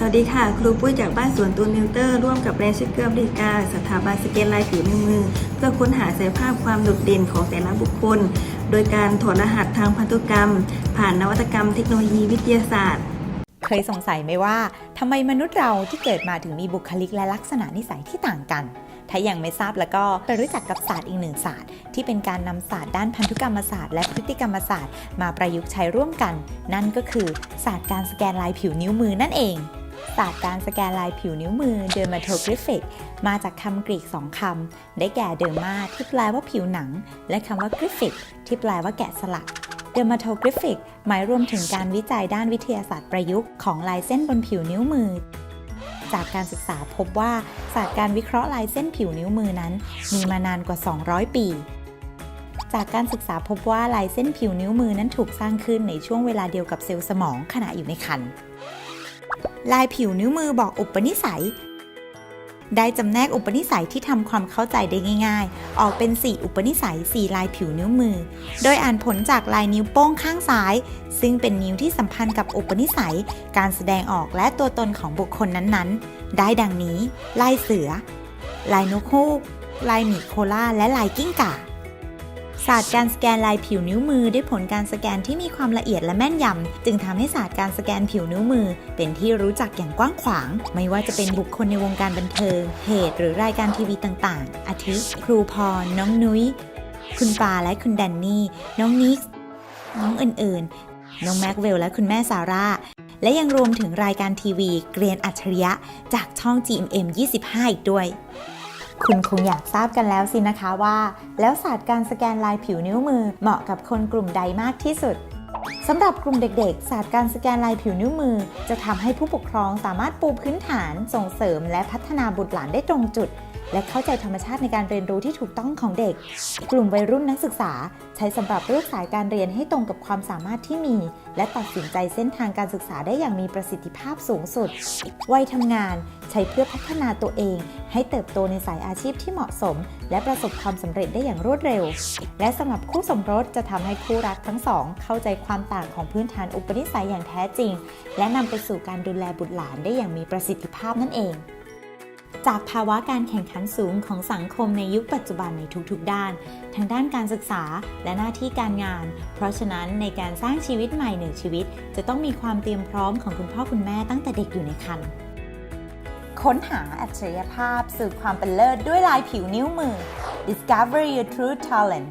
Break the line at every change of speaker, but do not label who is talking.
สวัสดีค่ะ ครูปุ้ยจากบ้านสวนตูนนิวเตอร์ ร่วมกับแบรนด์ชิคเกอร์บริการสถาบันสแกนลายผิวนิ้วมือ เพื่อค้นหาศักยภาพความโดดเด่นของแต่ละบุคคล โดยการถอดรหัสทางพันธุกรรม ผ่านนวัตกรรมเทคโนโลยีวิทยาศาสตร์
เคยสงสัยไหมว่าทำไมมนุษย์เราที่เกิดมาถึงมีบุคลิกและลักษณะนิสัยที่ต่างกัน ถ้ายังไม่ทราบแล้วก็ไปรู้จักกับศาสตร์อีกหนึ่งศาสตร์ ที่เป็นการนำศาสตร์ด้านพันธุกรรมศาสตร์และพฤติกรรมศาสตร์มาประยุกต์ใช้ร่วมกัน นั่นก็คือศาสตร์การสแกนลายผิวนิ้วมือนั่นเอง ศาสตร์การสแกนลายผิวนิ้วมือ dermatographic มาจากคำกรีกสองคำ ได้แก่ derma ที่แปลว่าผิวหนัง และคำว่า graphic ที่แปลว่าแกะสลัก dermatographic หมายรวมถึงการวิจัยด้านวิทยาศาสตร์ประยุกต์ของลายเส้นบนผิวนิ้วมือ จากการศึกษาพบว่าศาสตร์การวิเคราะห์ลายเส้นผิวนิ้วมือนั้น มีมานานกว่า 200 ปีจากการศึกษาพบว่าลายเส้นผิวนิ้วมือนั้นถูกสร้างขึ้นในช่วงเวลาเดียวกับเซลล์สมองขณะอยู่ในครรภ์ ลายผิวนิ้วมือบอกอุปนิสัย ได้จำแนกอุปนิสัยที่ทำความเข้าใจได้ง่าย ๆ ออกเป็น 4 อุปนิสัย 4 ลายผิวนิ้วมือ โดยอ่านผลจากลายนิ้วโป้งข้างซ้าย ซึ่งเป็นนิ้วที่สัมพันธ์กับอุปนิสัย การแสดงออกและตัวตนของบุคคลนั้นๆ ได้ดังนี้ ลายเสือ ลายนกฮูก ลายหมีโคล่าและลายกิ้งก่า ศาสตร์การสแกนลายผิวนิ้วมือได้ผลการสแกนที่มีความละเอียดและแม่นยำ จึงทำให้ศาสตร์การสแกนผิวนิ้วมือ เป็นที่รู้จักอย่างกว้างขวาง ไม่ว่าจะเป็นบุคคลในวงการบันเทิงเพจหรือรายการทีวีต่างๆ อาทิครูพร น้องนุ้ย คุณปาและคุณแดนนี่ น้องนิกน้องอื่นๆ น้องแม็กเวลและคุณแม่ซาร่าและยังรวมถึงรายการทีวี เกรียนอัจฉริยะ จากช่อง GMM 25 อีกด้วย คุณคงอยากทราบกันแล้วสินะคะว่า แล้วศาสตร์การสแกนลายผิวนิ้วมือเหมาะกับคนกลุ่มใดมากที่สุดสำหรับกลุ่มเด็กๆ ศาสตร์การสแกนลายผิวนิ้วมือ จะทำให้ผู้ปกครองสามารถปูพื้นฐานส่งเสริมและพัฒนาบุตรหลานได้ตรงจุด และเข้าใจธรรมชาติในการเรียนรู้ที่ถูกต้องของเด็ก กลุ่มวัยรุ่นนักศึกษา ใช้สำหรับเลือกสายการเรียนให้ตรงกับความสามารถที่มี และตัดสินใจเส้นทางการศึกษาได้อย่างมีประสิทธิภาพสูงสุด วัยทำงานใช้เพื่อพัฒนาตัวเอง ให้เติบโตในสายอาชีพที่เหมาะสม และประสบความสำเร็จได้อย่างรวดเร็ว และสำหรับคู่สมรสจะทำให้คู่รักทั้งสอง เข้าใจความต่างของพื้นฐานอุปนิสัยอย่างแท้จริง และนำไปสู่การดูแลบุตรหลานได้อย่างมีประสิทธิภาพนั่นเอง จากภาวะการแข่งขันสูงของสังคมในยุคปัจจุบันในทุกๆ ด้านทั้งด้านการศึกษาและหน้าที่การงาน เพราะฉะนั้นในการสร้างชีวิตใหม่หนึ่งชีวิต จะต้องมีความเตรียมพร้อมของคุณพ่อคุณแม่ตั้งแต่เด็กอยู่ในครรภ์ค้นหาอัจฉริยภาพสู่ความเป็นเลิศด้วยลายผิวนิ้วมือ Discover your true talent